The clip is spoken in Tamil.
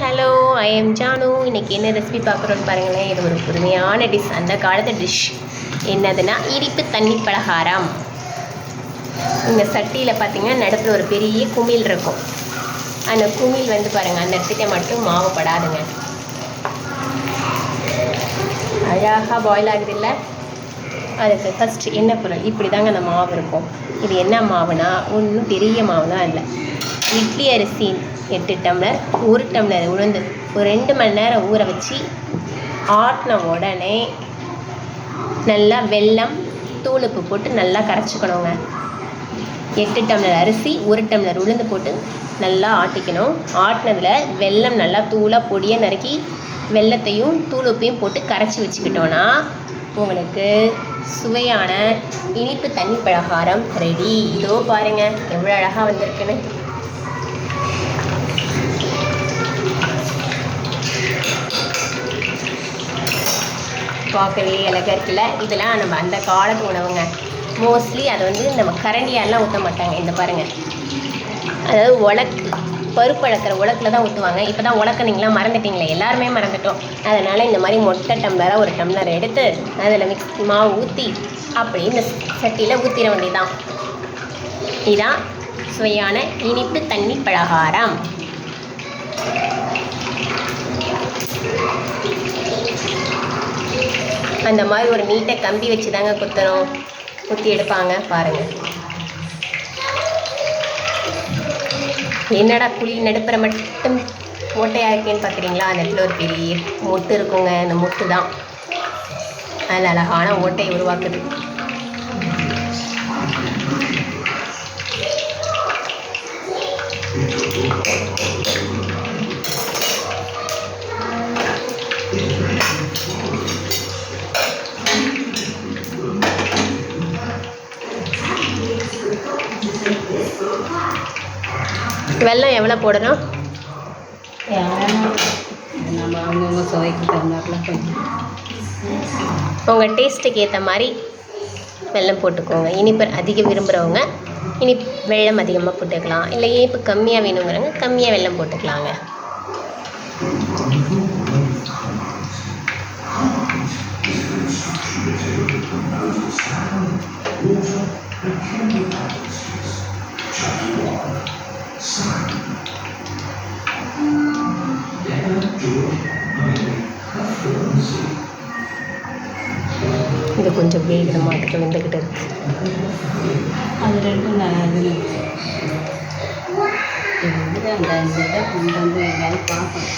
ஹலோ ஐ எம் ஜானு இன்னைக்கு என்ன ரெசிபி பார்க்குறோன்னு பாருங்களேன். இது ஒரு புதுமையான டிஷ் அந்த காலத்து டிஷ் என்னதுன்னா இனிப்பு தண்ணி பலகாரம். இந்த சட்டியில் பார்த்தீங்கன்னா நடுப்பில் ஒரு பெரிய குமிழ் இருக்கும். அந்த குமிழ் வந்து பாருங்கள் அந்த இடத்துக்கு மட்டும் மாவு படாதுங்க. அழகாக பாயில் ஆகுது இல்லை? அதுக்கு ஃபஸ்ட்டு என்ன பொருள்? இப்படி தாங்க அந்த மாவு இருக்கும். இது என்ன மாவுனா ஒன்றும் பெரிய மாவுலாம் இல்லை. இட்லி அரிசி எட்டு டம்ளர் ஒரு டம்ளர் உளுந்து. ஒரு ரெண்டு மணி நேரம் ஊற வச்சு ஆட்டின உடனே நல்லா வெல்லம் தூளுப்பு போட்டு நல்லா கரைச்சிக்கணுங்க. எட்டு டம்ளர் அரிசி ஒரு டம்ளர் உளுந்து போட்டு நல்லா ஆட்டிக்கணும். ஆட்டினதில் வெல்லம் நல்லா தூளாக பொடியாக நறுக்கி வெல்லத்தையும் தூளுப்பையும் போட்டு கரைச்சி வச்சுக்கிட்டோன்னா உங்களுக்கு சுவையான இனிப்பு தண்ணி பலகாரம் ரெடி இதோ பாருங்கள் எவ்வளோ அழகாக வந்திருக்குன்னு. பார்க்கவே அழகாக இருக்குல்ல? இதெல்லாம் நம்ம அந்த காலத்து உணவுங்க. மோஸ்ட்லி அதை வந்து நம்ம கரண்டியாலாம் ஊற்ற மாட்டாங்க. இந்த பாருங்கள் அதாவது உலக்கு பருப்பு அளக்கிற உலக்கில் தான் ஊற்றுவாங்க இப்போ தான் உலக்கணிங்களாம் மறந்துட்டீங்களே. எல்லாருமே மறந்துட்டோம். அதனால் இந்த மாதிரி மொட்டை டம்ளராக ஒரு டம்ளர் எடுத்து அதில் மிக்ஸ் மாவு ஊற்றி அப்படியே இந்த சட்டியில் ஊற்றிட வேண்டியதான் இதான் சுவையான இனிப்பு தண்ணி பலகாரம். அந்த மாதிரி ஒரு நீட்டை கம்பி வச்சு தாங்க குத்தணும் குத்தி எடுப்பாங்க. பாருங்கள் என்னடா குழி நடுப்புற மட்டும் ஓட்டையாக இருக்கேன்னு பார்க்குறீங்களா அந்த இடத்துல ஒரு பெரிய மொட்டு இருக்குங்க. அந்த மொட்டு தான் அதில் அழகான ஓட்டையை உருவாக்குது. வெல்லம் எவ்வளோ போடணும்? நம்ம அவங்கவுங்க சுவைக்கு உங்கள் டேஸ்ட்டுக்கு ஏற்ற மாதிரி வெல்லம் போட்டுக்கோங்க. இனிப்பு அதிகம் விரும்புகிறவங்க இனிப்பு வெள்ளம் அதிகமாக போட்டுக்கலாம். இல்லை இனிப்பு கம்மியாக வேணுங்கிறவங்க கம்மியாக வெள்ளம் போட்டுக்கலாங்க. இது கொஞ்சம் வேகிற மாட்டுக்கு வெந்துக்கிட்டு இருக்கு. அது ரெண்டும் நான் இது வந்து அந்த இதை கொண்டு வந்து எங்கேயாவது பார்க்கணும்.